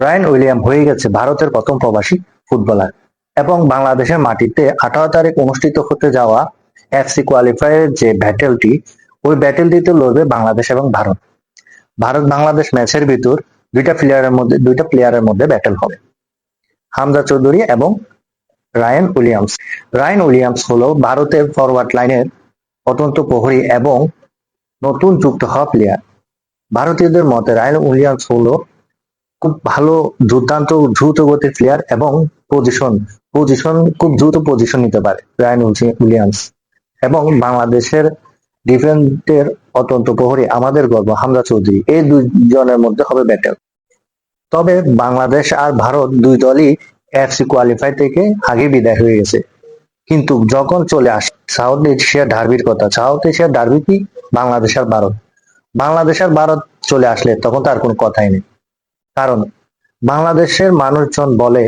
Rayan William হয়ে গেছে ভারতের প্রথম প্রবাসী ফুটবলার এবং বাংলাদেশের মাটিতে আঠারো তারিখ অনুষ্ঠিত হতে যাওয়া এফসি কোয়ালিফায়ারের যে ব্যাটেলটি ওই ব্যাটেলটিতে লড়বে বাংলাদেশ এবং ভারত। ভারত বাংলাদেশ ম্যাচের ভিতর দুইটা প্লেয়ারের মধ্যে, দুইটা প্লেয়ারের মধ্যে ব্যাটেল হবে। হামজা চৌধুরী এবং রায়ান উইলিয়ামস। রায়ান উইলিয়ামস হলো ভারতের ফরওয়ার্ড লাইনের অত্যন্ত প্রহরী এবং নতুন যুক্ত হওয়া প্লেয়ার ভারতীয়দের মতে রায়ান উইলিয়ামস হলো খুব ভালো দুর্দান্ত, দ্রুত গতির প্লেয়ার এবং পজিশন পজিশন খুব দ্রুত পজিশন নিতে পারে রায়ান উইলি- উইলিয়ামস এবং বাংলাদেশের ডিফেন্সের অত্যন্ত প্রহরী, আমাদের গর্ব, হামজা চৌধুরী। এই দুইজনের মধ্যে হবে ব্যাটেল তবে বাংলাদেশ আর ভারত দুই দলই এফসি কোয়ালিফাই থেকে আগে বিদায় হয়ে গেছে। কিন্তু যখন চলে আসে সাউথ এশিয়া ডার্বির কথা সাউথ এশিয়ার ডার্বি কি? বাংলাদেশ আর ভারত। বাংলাদেশ আর ভারত চলে আসলে তখন তার কোনো কথাই নেই। কারণ বাংলাদেশের মানুষজন বলে,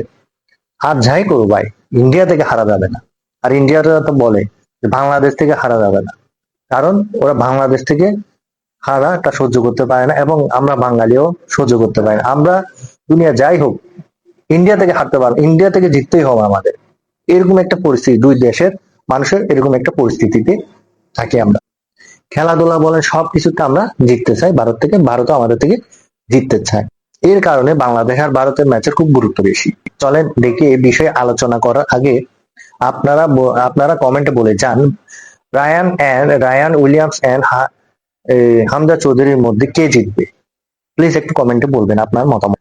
আর যাই করো ভাই ইন্ডিয়া থেকে হারা যাবে না। আর ইন্ডিয়াটা তো বলে বাংলাদেশ থেকে হারা যাবে না। কারণ ওরা বাংলাদেশ থেকে হারাটা সহ্য করতে পারে না এবং আমরা বাঙালিও সহ্য করতে পারি না। আমরা দুনিয়া যাই হোক ইন্ডিয়া থেকে হারতে পারব ইন্ডিয়া থেকে জিততেই হবে আমাদের। এরকম একটা পরিস্থিতি, দুই দেশের মানুষের এরকম একটা পরিস্থিতিতে থাকি আমরা। খেলাধুলা বলেন সব কিছুতে আমরা জিততে চাই। ভারত থেকে, ভারতও আমাদের থেকে জিততে চায়। এর কারণে বাংলাদেশ আর ভারতের ম্যাচের খুব গুরুত্ব বেশি। চলেন দেখি এই বিষয়ে আলোচনা করার আগে আপনারা আপনারা কমেন্টে বলে যান Ryan and Ryan Williams and Hamza চৌধুরীর মধ্যে কে জিতবে? প্লিজ একটু কমেন্টে বলবেন আপনার মতামত।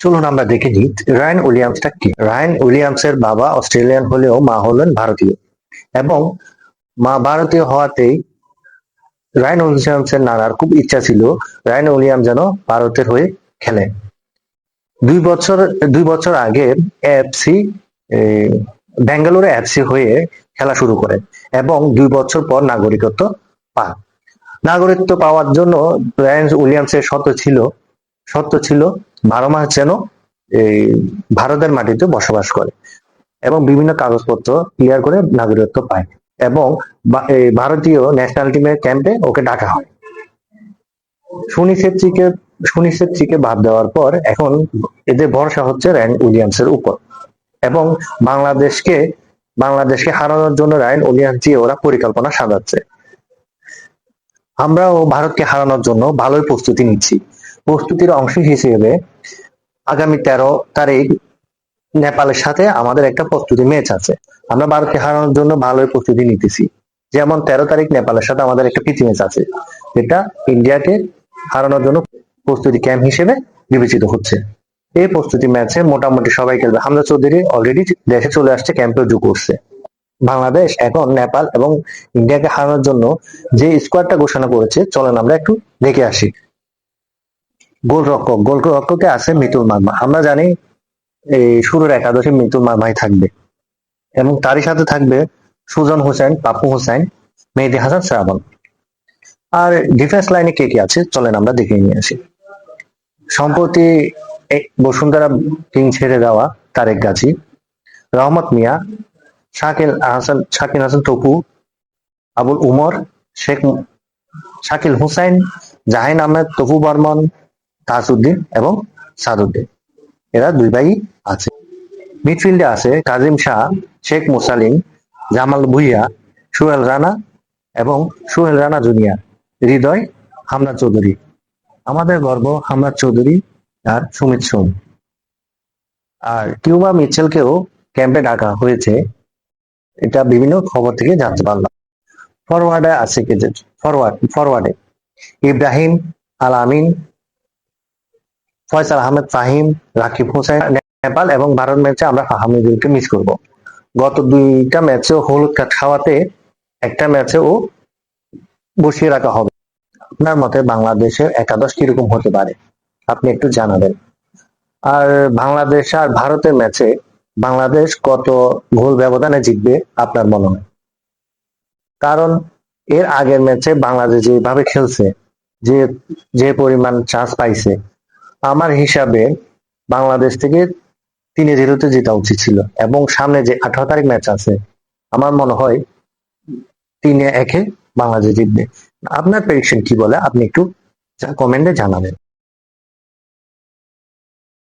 চলুন আমরা দেখে নিই রায়ান উইলিয়ামসটা কি? রায়ান উইলিয়ামসের বাবা অস্ট্রেলিয়ান হলেও মা হলেন ভারতীয়। এবং মা ভারতীয় হওয়াতেই রায়ান উইলিয়ামসের নানার খুব ইচ্ছা ছিল রায়ান উইলিয়াম যেন ভারতের হয়ে খেলে। দুই বছর দুই বছর আগে এফসি ব্যাঙ্গালোরে এফসি হয়ে খেলা শুরু করে এবং দুই বছর পর নাগরিকত্ব পান নাগরিকত্ব পাওয়ার জন্য রায়ান উইলিয়ামসের শর্ত ছিল শর্ত ছিল বারো মাস যেন এই ভারতের মাটিতে বসবাস করে এবং বিভিন্ন কাগজপত্র ক্লিয়ার করে নাগরিকত্ব পায় এবং ভারতীয় ন্যাশনাল টিমের ক্যাম্পে ওকে ডাকা হয়। সুনি ছেত্রীকে সুনি ছেত্রীকে বাদ দেওয়ার পর এখন এদের ভরসা হচ্ছে রায়ন উইলিয়ামসের উপর। এবং বাংলাদেশকে বাংলাদেশকে হারানোর জন্য রায়ন উইলিয়ামস দিয়ে ওরা পরিকল্পনা সাজাচ্ছে। আমরাও ভারতকে হারানোর জন্য ভালোই প্রস্তুতি নিচ্ছি। প্রস্তুতির অংশ হিসেবে আগামী তেরো তারিখ নেপালের সাথে আমাদের একটা প্রস্তুতি ম্যাচ আছে। আমরা ভারতকে হারানোর জন্য ভালোই প্রস্তুতি নিতেছি। যেমন তেরো তারিখ নেপালের সাথে আমাদের একটা প্রীতি ম্যাচ আছে। যেটা ইন্ডিয়াকে হারানোর জন্য প্রস্তুতি ক্যাম্প হিসেবে বিবেচিত হচ্ছে। এই প্রস্তুতি ম্যাচে মোটামুটি সবাই খেলবে। হামজা চৌধুরী অলরেডি দেশে চলে আসছে ক্যাম্পে যোগ করছে বাংলাদেশ, এখন নেপাল এবং ইন্ডিয়াকে হারানোর জন্য যে স্কোয়াডটা ঘোষণা করেছে, চলেন আমরা একটু দেখে আসি। গোলরক্ষক গোলরক্ষকে আছে মিতুল মার্মা। আমরা জানি এই শুরুর একাদশে মিতুল মার্মাই থাকবে। এবং তারই সাথে থাকবে সুজন হোসেন, পাপু হোসেন, মেহেদি হাসান, শ্রাবণ। আর ডিফেন্স লাইনে কে কে আছে, চলেন আমরা দেখে নিয়ে আসি। সম্প্রতি বসুন্ধরা কিং ছেড়ে দেওয়া তারেক গাজী, রহমত মিয়া, শাকিল হাসান শাকিল হাসান টপু আবুল উমর, শেখ শাকিল হুসাইন জাহিন আহমেদ, তপু বর্মন তাজউদ্দিন এবং সাদউদ্দিন এরা দুই ভাই আছে। মিডফিল্ডে আছে কাজিম শাহ, শেখ মুসালিম, জামাল ভুইয়া, সুহেল রানা এবং সুহেল রানা জুনিয়র, হৃদয় হামনা চৌধুরী। আমাদের গর্ব হামনা চৌধুরী আর সুমিত সোম। আর কিউবা মিচেলকেও ক্যাম্পে ডাকা হয়েছে। এটা বিভিন্ন খবর থেকে জানতে পারলাম। ফরওয়ার্ডে আছে কে ফরওয়ার্ড, ফরওয়ার্ডে। ইব্রাহিম আল আমিন ফয়সাল আহমেদ, ফাহিম, রাকিব হোসেন, নেপাল এবং ভারত ম্যাচে আমরা ফাহামিদুলকে মিস করব। গত দুইটা ম্যাচে হলুদ কার্ড খাওয়াতে একটা ম্যাচে ও বসিয়ে রাখা হবে। আপনার মতে বাংলাদেশের একাদশ কীরকম হতে পারে? আপনি একটু জানাবেন। আর বাংলাদেশ আর ভারতের ম্যাচে বাংলাদেশ কত গোল ব্যবধানে জিতবে আপনার মনে হয়? কারণ এর আগের ম্যাচে বাংলাদেশ যেভাবে খেলছে, যে যে পরিমাণ চান্স পাইছে, আমার হিসাবে বাংলাদেশ থেকে তিনে জিরোতে জেতা উচিত ছিল। এবং সামনে যে আঠারো তারিখ ম্যাচ আছে, আমার মনে হয় তিনে একে বাংলাদেশ জিতবে। আপনার প্রেডিকশন কি বলে? আপনি একটু কমেন্টে জানাবেন।